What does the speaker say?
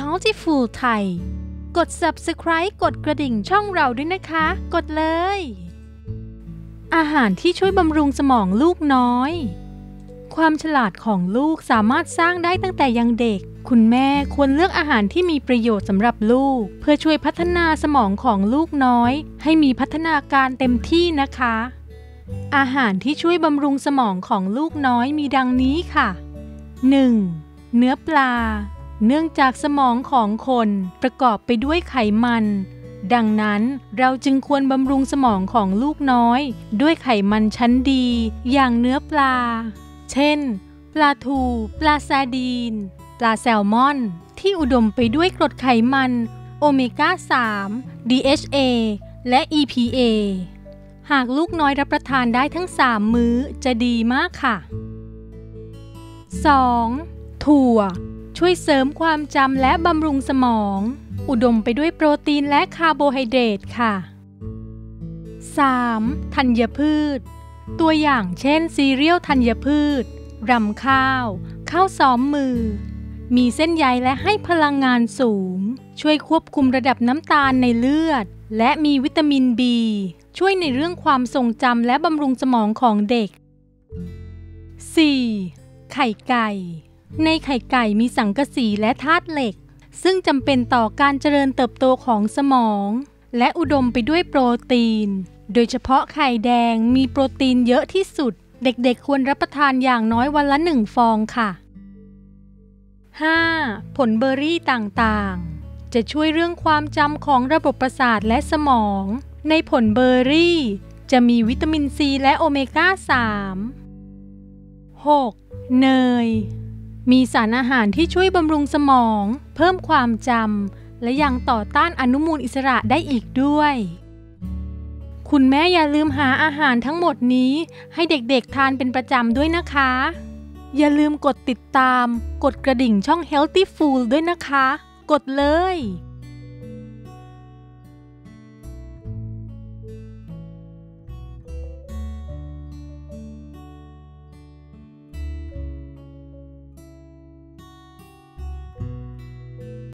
Healthy Food ไทย กด subscribe กดกระดิ่งช่องเราด้วยนะคะ กดเลย อาหารที่ช่วยบำรุงสมองลูกน้อย ความฉลาดของลูกสามารถสร้างได้ตั้งแต่ยังเด็ก คุณแม่ควรเลือกอาหารที่มีประโยชน์สำหรับลูก เพื่อช่วยพัฒนาสมองของลูกน้อย ให้มีพัฒนาการเต็มที่นะคะ อาหารที่ช่วยบำรุงสมองของลูกน้อยมีดังนี้ค่ะ 1. เนื้อปลา เนื่องจากสมองของคนประกอบไปด้วยไขมัน ดังนั้นเราจึงควรบำรุงสมองของลูกน้อย ด้วยไขมันชั้นดี อย่างเนื้อปลา เช่น ปลาทู ปลาซาดีน ปลาแซลมอน ที่อุดมไปด้วยกรดไขมัน โอเมก้า 3 DHA และ EPA หากลูกน้อยรับประทานได้ทั้ง 3 มื้อจะดีมากค่ะ 2. ถั่ว ช่วยเสริมความจำและบำรุงสมอง อุดมไปด้วยโปรตีนและคาร์โบไฮเดรตค่ะ 3. ธัญพืช ตัวอย่างเช่น ซีเรียลธัญพืช รำข้าว ข้าวซ้อมมือ มีเส้นใยและให้พลังงานสูง ช่วยควบคุมระดับน้ำตาลในเลือด และมีวิตามิน B ช่วยในเรื่องความทรงจำและบำรุงสมองของเด็ก 4. ไข่ไก่ ในไข่ไก่มีสังกะสีและธาตุเหล็ก ซึ่งจำเป็นต่อการเจริญเติบโตของสมอง และอุดมไปด้วยโปรตีน โดยเฉพาะไข่แดงมีโปรตีนเยอะที่สุด เด็กๆควรรับประทานอย่างน้อยวันละหนึ่งฟองค่ะ 5. ผลเบอร์รี่ต่างๆ จะช่วยเรื่องความจำของระบบประสาทและสมอง ในผลเบอร์รี่ จะมีวิตามินซีและโอเมก้า 3 6. เนย มีสารอาหารที่ช่วยบำรุงสมอง เพิ่มความจำ และยังต่อต้านอนุมูลอิสระได้อีกด้วย คุณแม่อย่าลืมหาอาหารทั้งหมดนี้ให้เด็กๆทานเป็นประจำด้วยนะคะ อย่าลืมกดติดตาม กดกระดิ่งช่อง Healthy Food ด้วยนะคะ กดเลย